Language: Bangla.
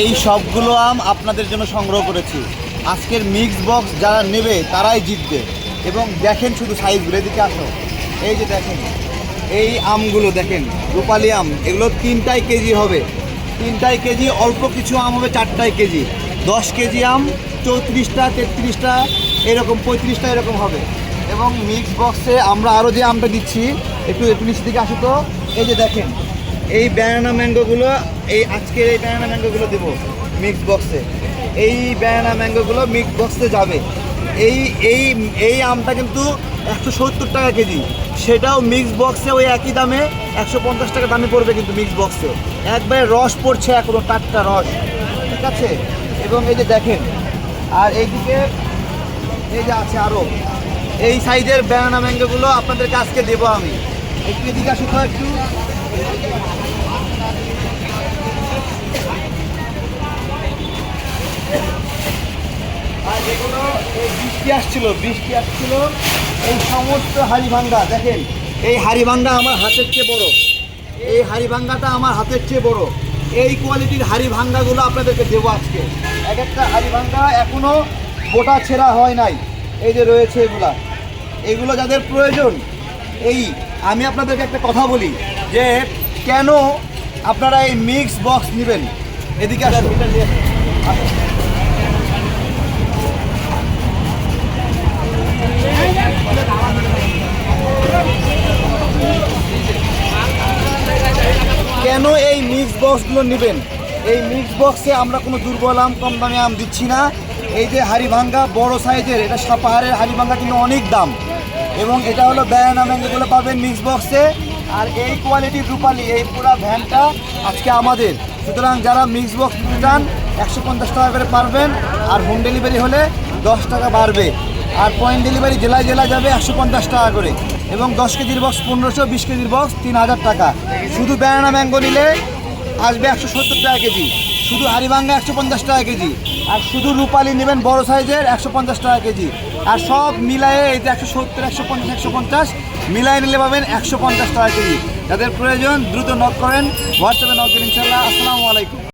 এই সবগুলো আম আপনাদের জন্য সংগ্রহ করেছি। আজকের মিক্স বক্স যারা নেবে, তারাই জিতবে। এবং দেখেন শুধু সাইজগুলো এদিকে আসো। এই যে দেখেন, এই আমগুলো দেখেন, রূপালি আম, এগুলো তিনটাই কেজি হবে। তিনটাই কেজি, অল্প কিছু আম হবে, চারটাই কেজি। দশ কেজি আম, চৌত্রিশটা, তেত্রিশটা, এরকম, পঁয়ত্রিশটা এরকম হবে। এবং মিক্স বক্সে আমরা আরও যে আমটা দিচ্ছি, একটু একটু নিচের দিকে আসো তো। এই যে দেখেন এই ব্যানানা ম্যাঙ্গোগুলো এই আজকের এই ব্যানানা ম্যাঙ্গোগুলো দেবো মিক্স বক্সে এই ব্যানানা ম্যাঙ্গোগুলো মিক্স বক্সে যাবে। এই এই এই আমটা কিন্তু একশো সত্তর টাকা কেজি। সেটাও মিক্স বক্সে ওই একই দামে, একশো পঞ্চাশ টাকা দামে পড়বে কিন্তু মিক্স বক্সে একবারে রস পড়ছে এখনও, টাটকা রস। ঠিক আছে? এবং এই যে দেখেন, আর এইদিকে, এই যে আছে আরও এই সাইজের ব্যানানা ম্যাঙ্গোগুলো আপনাদেরকে আজকে দেবো আমি। একটু এদিকে আসুন তো একটু। যেগুলো এই বৃষ্টি আসছিল বৃষ্টি আসছিল এই সমস্ত হাড়িভাঙ্গা, দেখেন, এই হাড়িভাঙ্গা আমার হাতের চেয়ে বড়। এই হাড়িভাঙ্গাটা আমার হাতের চেয়ে বড়। এই কোয়ালিটির হাড়িভাঙ্গাগুলো আপনাদেরকে দেবো আজকে। এক একটা হাড়িভাঙ্গা এখনও গোটা ছেঁড়া হয় নাই। এই যে রয়েছে এগুলা। এগুলো যাদের প্রয়োজন, এই আমি আপনাদেরকে একটা কথা বলি, যে কেন আপনারা এই মিক্স বক্স নেবেন? এদিকে আসুন। কেন এই মিক্স বক্সগুলো নেবেন? এই মিক্স বক্সে আমরা কোনো দুর্বল আম, কম দামে আম দিচ্ছি না। এই যে হাড়িভাঙ্গা বড় সাইজের, এটা সাপাহারের হাড়িভাঙ্গা কিন্তু অনেক দাম। এবং এটা হলো ব্যানানা ম্যাঙ্গোগুলো পাবেন মিক্স বক্সে আর এই কোয়ালিটির রূপালি এই পুরো ভ্যানটা আজকে আমাদের। সুতরাং যারা মিক্স বক্স চান, একশো পঞ্চাশ টাকা করে পারবেন। আর হোম ডেলিভারি হলে দশ টাকা বাড়বে। আর পয়েন্ট ডেলিভারি জেলায় জেলায় যাবে একশো পঞ্চাশ টাকা করে। এবং দশ কেজির বক্স পনেরোশো, বিশ কেজির বক্স তিন হাজার টাকা। শুধু ব্যানানা ম্যাঙ্গো নিলে আসবে একশো সত্তর টাকা কেজি। শুধু হারিভাঙ্গা একশো পঞ্চাশ টাকা কেজি, আর শুধু রূপালি নেবেন বড় সাইজের একশো পঞ্চাশ টাকা কেজি। আর সব মিলায়ে এই যে একশো সত্তর, একশো পঞ্চাশ একশো পঞ্চাশ, মিলায় নিলে পাবেন একশো পঞ্চাশ টাকা কেজি। যাদের প্রয়োজন, দ্রুত নক করেন হোয়াটসঅ্যাপে নক দিন ইনশাল্লাহ আসসালামু আলাইকুম।